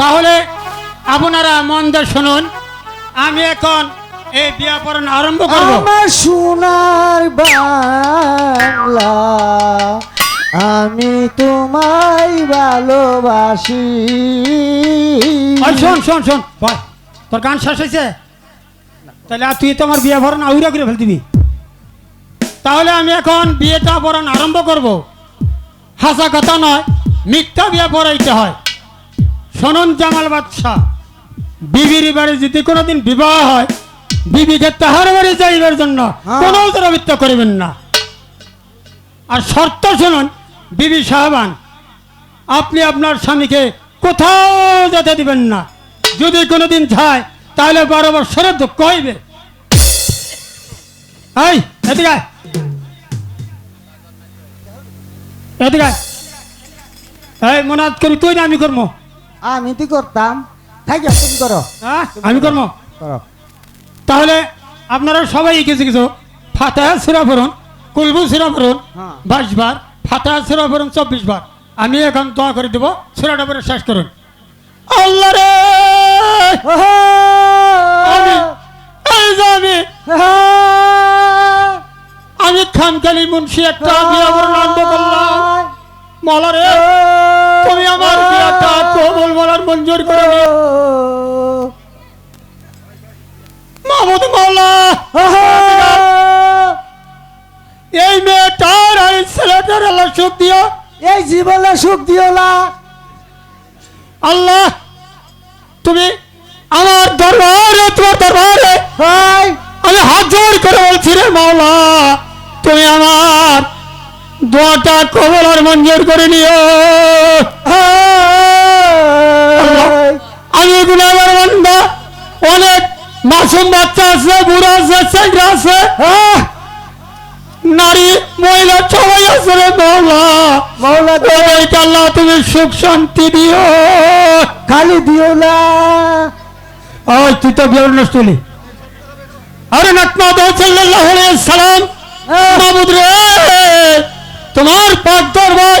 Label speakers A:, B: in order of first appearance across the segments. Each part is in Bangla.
A: তাহলে আপনারা মন দিয়ে শুনুন আমি এখন এই বিয়া পড়ান আরম্ভ করব।
B: আমার সোনার বাংলা আমি তোমায় ভালোবাসি।
A: শোন শোন শোন। বল তোর গান শেষ হয়েছে? তাহলে আর তুই তো আমার বিয়ে ভরণ আউরা করে ফেল দিবি তাহলে আমি এখন বিয়েটা পড়ান আরম্ভ করব। হাসা কথা নয় মিথ্যা বিয়ে পড়াইতে হয় শোনুন জামাল বাদশাহ বিবির বাড়ি যদি কোনোদিন বিবাহ হয় বিবিকে তাহার বাড়ি যাইবার জন্য
B: হ্যাঁ।
A: কোনো উত্তরাবৃত্ত করিবেন না আর শর্ত শুনুন বিবি সাহেবান আপনি আপনার স্বামীকে কোথাও যেতে দিবেন না যদি কোনোদিন যায় তাহলে বারো বছরের দুঃখ হইবে এই এদিকে। এদিকে। এই মনাদ করি তুই না আমি করব
B: আমি তো করতাম। থাকি তুমি করো।
A: হ্যাঁ আমি করব
B: করো।
A: তাহলে আপনারা সবাই কিছু কিছু ফাতাহ সুরা পড়ুন কুলবু সুরা পড়ুন
B: হ্যাঁ।
A: বাইশ বার ফাতাহ সুরা পড়ুন চব্বিশ বার। আমি এখন দোয়া করে দেবো সুরাটা পরে শেষ করুন। আল্লাহ রে! আমি আমি আমি খানকালি মুন্সি একটা বিয়া বর্ণান্ত করলাম। মলা রে তুমি আমার বিয়াটা কবল বলার মঞ্জুর করে নিও মাহমুদ মাওলা এই মেয়েটার এই ছেলেটার আল্লাহ সুখ দিও।
B: এই জীবনে সুখ দিও না।
A: আল্লাহ তুমি আমার দরবারে তোমার দরবারে আমি হাত জোর করে বলছি রে মাওলা তুমি আমার দোয়াটা কবল আর মঞ্জুর করে নিও। আমি গুণাগার বান্দা। অনেক মাসুম বাচ্চা আছে বুড়া আছে ছেলে আছে। নারী মহিলা সবাই আছে রে মাওলা।
B: মাওলা গো,
A: আল্লাহ তুমি সুখ শান্তি দিও।
B: খালি দিও না।
A: ওই তুই তো বিয়ার নষ্টলি আরে নাকমাদ সাল্লাল্লাহু আলাইহি সালাম মাহমুদ রে। তোমার পাক দরবার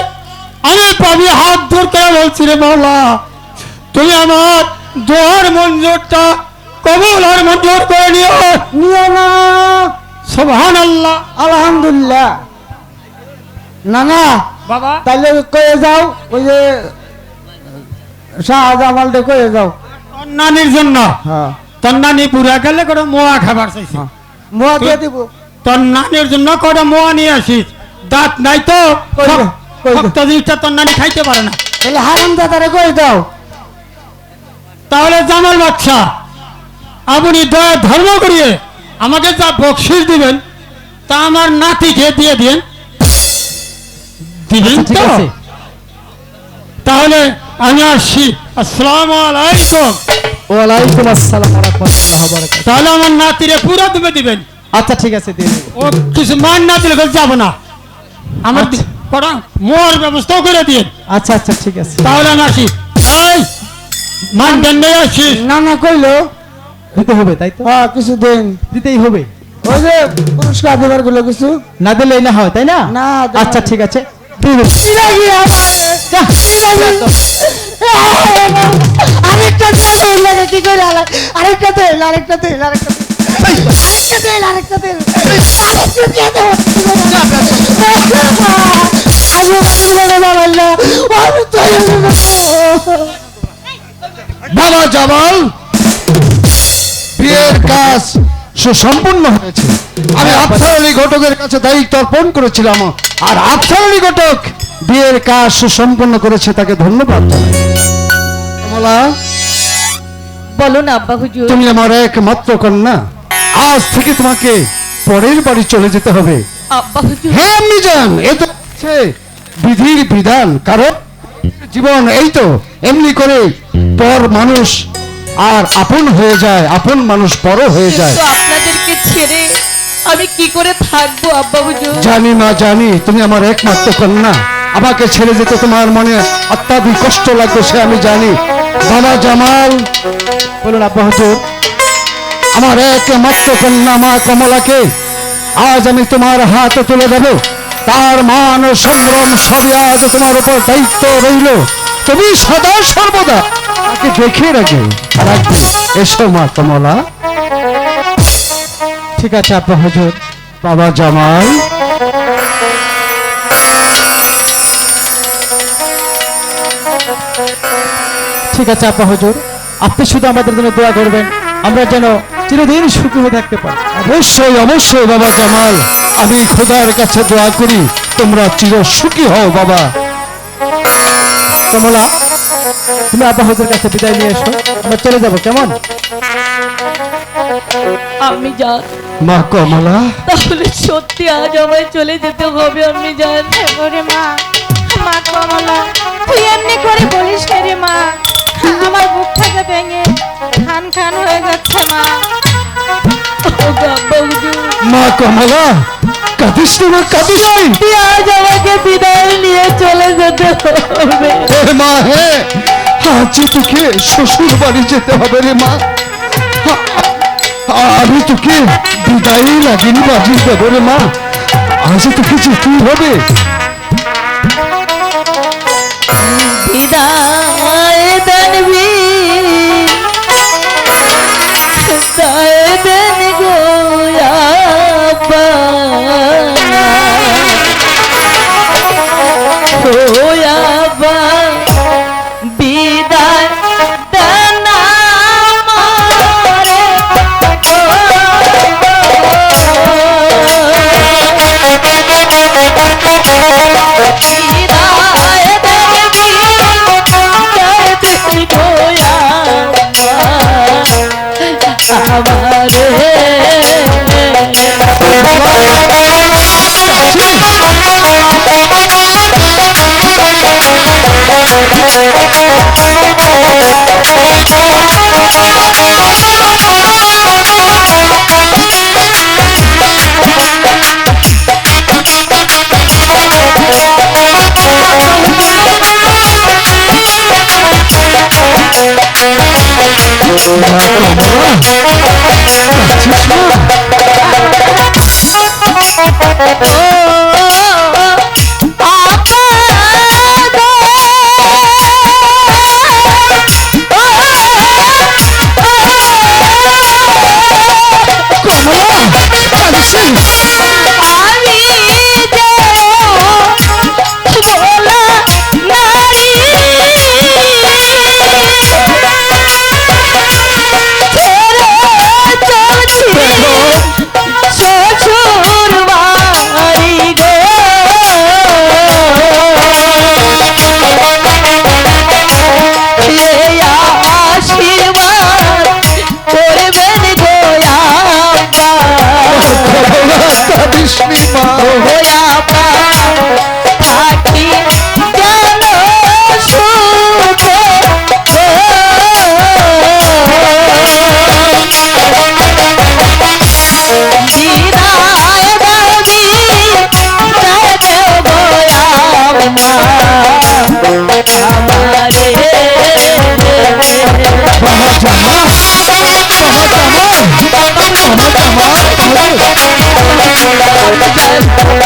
A: আমি পাবি হাত ধর করে বলছি রে মাওলা? তুমি আমার দোয়ার মঞ্জুরটা কবুল আর মঞ্জুর করে নিও।
B: নিও না।
A: সুবহানাল্লাহ।
B: আলহামদুলিল্লাহ। না না।
A: বাবা।
B: তাহলে কয়ে যাও ওই যে শাহজামালটা কয়ে যাও।
A: নানির জন্য।
B: হ্যাঁ।
A: তোর নানি পুরা গেলে করে মোয়া খাবার চাইছে।
B: হ্যাঁ। মোয়া দিয়ে দিব।
A: তোর নানির জন্য কটা মোয়া নিয়ে আসিস। দাঁত নাই তো
B: কই কই।
A: শক্ত জিনিসটা তোর নানি খাইতে পারে না।
B: তাহলে হারাম দাদারে কয়ে দাও?
A: তাহলে জামাল বাচ্চা আপনি দয়া ধর্ম করিয়ে আমাকে যা বকশিস দিবেন তা আমার নাতিকে দিয়ে দিন দিবেন
B: আচ্ছা,
A: তো। তাহলে আমি আসছি। আসসালামু আলাইকুম।
B: ওয়ালাইকুম আসসালাম রাহমাতুল্লাহি ওয়া বারাকাতুহু।
A: তাহলে আমার নাতিরে পুরো তুমি দিবেন।
B: আচ্ছা ঠিক আছে দিয়ে দেব।
A: ও কিছু মান না দিলে যাব না। আমার
B: আচ্ছা।
A: কটা মোর ব্যবস্থাও করে দিন
B: আচ্ছা আচ্ছা ঠিক আছে।
A: তাহলে আমি আসি। এই মান দেন আসি।
B: না না কইলো।
C: দিতে হবে তাই তো?
B: হ্যাঁ কিছু দিন।
C: দিতেই হবে।
B: ওই যে পুরস্কার দেবারগুলো কিছু।
C: না দিলে না হয় তাই না?
B: না,
C: আচ্ছা ঠিক আছে। দিয়ে।
B: আরেকটা তেল লাগে কি করে আরেকটা তেল আরেকটা তেল আরেকটা তেল আরেকটা তেল আরেকটা তেল আরেকটা তেল আমি বাবা
D: জামাল বিয়ের কাজ সুসম্পূর্ণ হয়েছে। আমি আফসার আলী ঘটকের কাছে দায়িত্ব অর্পণ করেছিলাম আর আফসার আলী ঘটক বিয়ের কাজ সুসম্পন্ন করেছে তাকে ধন্যবাদ। কমলা
E: বলুন আব্বা হুজুর।
D: তুমি আমার একমাত্র কন্যা। আজ থেকে তোমাকে পরের বাড়ি চলে যেতে হবে।
E: আব্বা হুজুর।
D: হ্যাঁ আমি যান এ তো বিধির বিধান কারণ জীবন এই তো এমনি করে পর মানুষ আর আপন হয়ে যায় আপন মানুষ পর হয়ে যায়।
E: আপনাদেরকে ছেড়ে আমি কি করে থাকব আব্বা
D: জানি না জানি তুমি আমার একমাত্র কন্যা। আমাকে ছেড়ে যেতে তোমার মনে অত্যাধিক কষ্ট লাগবে সে আমি জানি। বাবা জামাল
C: বলুন আব্বা হুজুর
D: আমার একমাত্র কন্যা মা কমলাকে আজ আমি তোমার হাতে তুলে দেব। তার মান ও সম্ভ্রম সবই আজ তোমার উপর দায়িত্ব রইল। তুমি সদা সর্বদা তাকে দেখে রাখবে রাখবে এসো মা কমলা।
C: ঠিক আছে আব্বা হুজুর।
D: বাবা জামাই।
C: ঠিক আছে আব্বা হুজুর। আপনি শুধু আমাদের জন্য দোয়া করবেন। আমরা যেন চিরদিন সুখী হয়ে থাকতে পারি।
D: অবশ্যই অবশ্যই, বাবা জামাল আমি খোদার কাছে দোয়া করি তোমরা চির সুখী হও বাবা।
C: কমলা তুমি আব্বা হুজুর কাছে বিদায় নিয়ে এসো। আমরা চলে যাব কেমন?
E: আমি যান
D: মা কমলা।
E: তাহলে সত্যি আজ আমায় চলে যেতে হবে আমি জান।
B: ওরে মা মা কমলা তুই এমনি করে বলিস রে মা? আমার বুকটাকে ভেঙে খান খান হয়ে যাচ্ছে মা।
D: মা কমলা কাঁদিস না মা কাঁদিস
E: আজ আমাকে বিদায় নিয়ে চলে যেতে হবে।
D: হে মা হে। আজ তোকে শ্বশুর বাড়ি যেতে হবে রে মা। আমি তোকে বিদায় লাগিনি বাজি দেব রে মা। আজ তোকে যেতেই হবে।
E: বিদায় দেনবি Oh আমি
D: Yeah.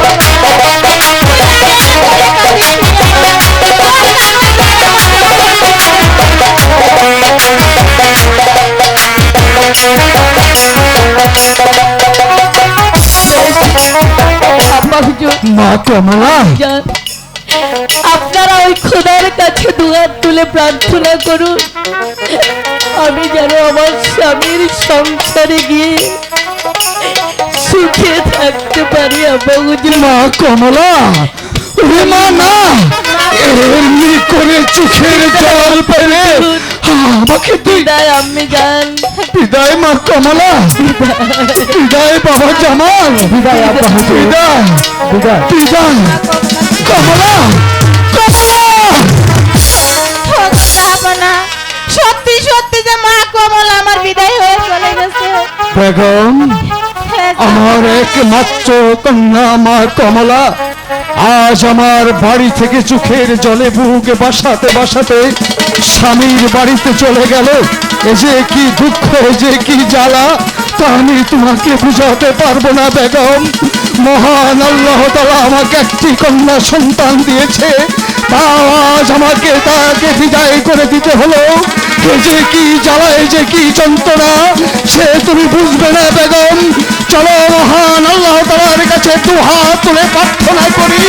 D: মা কমলা
E: আপনারা ওই খোদার কাছে দুহাত তুলে প্রার্থনা করুন। আমি যেন আমার স্বামীর সংসারে গিয়ে সুখে থাকতে পারি আব্বা
D: মা কমলা না। এমনি করে চোখের জল আমাকে
E: বিদায় আমি যান
D: বিদায় মা কমলা। বিদায় বাবা জামাল।
C: বিদায় আব্বা
D: বিদায়।
C: বিদায়।
D: বিদায়। কমলা। কমলা।
B: সত্যি সত্যি যে মা কমল আমার বিদায় হয়ে চলে গেছে।
D: বেগম
B: হ্যাঁ,
D: আমার একমাত্র কন্যা মা কমলা। আজ আমার বাড়ি থেকে চোখের জলে বুকে বাসাতে বাসাতে স্বামীর বাড়িতে চলে গেল। এ যে কি দুঃখ, এ যে কি জ্বালা, তা আমি তোমাকে বুঝাতে পারব না, বেগম। মহান আল্লাহ তালা আমাকে একটি কন্যা সন্তান দিয়েছে। তা আজ আমাকে তাকে বিদায় করে দিতে হলো। এ যে কি জ্বালা, এ যে কি যন্ত্রণা, সে তুমি বুঝবে না, বেগম। চলো কাছে দু হাত তুলে প্রার্থনা করি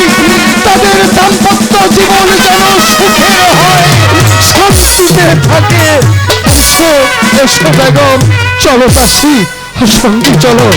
D: তাদের দাম্পত্য জীবন যেন সুখের হয়, শান্তিতে থাকে। বেগম, চলো কাশি সঙ্গে চলো।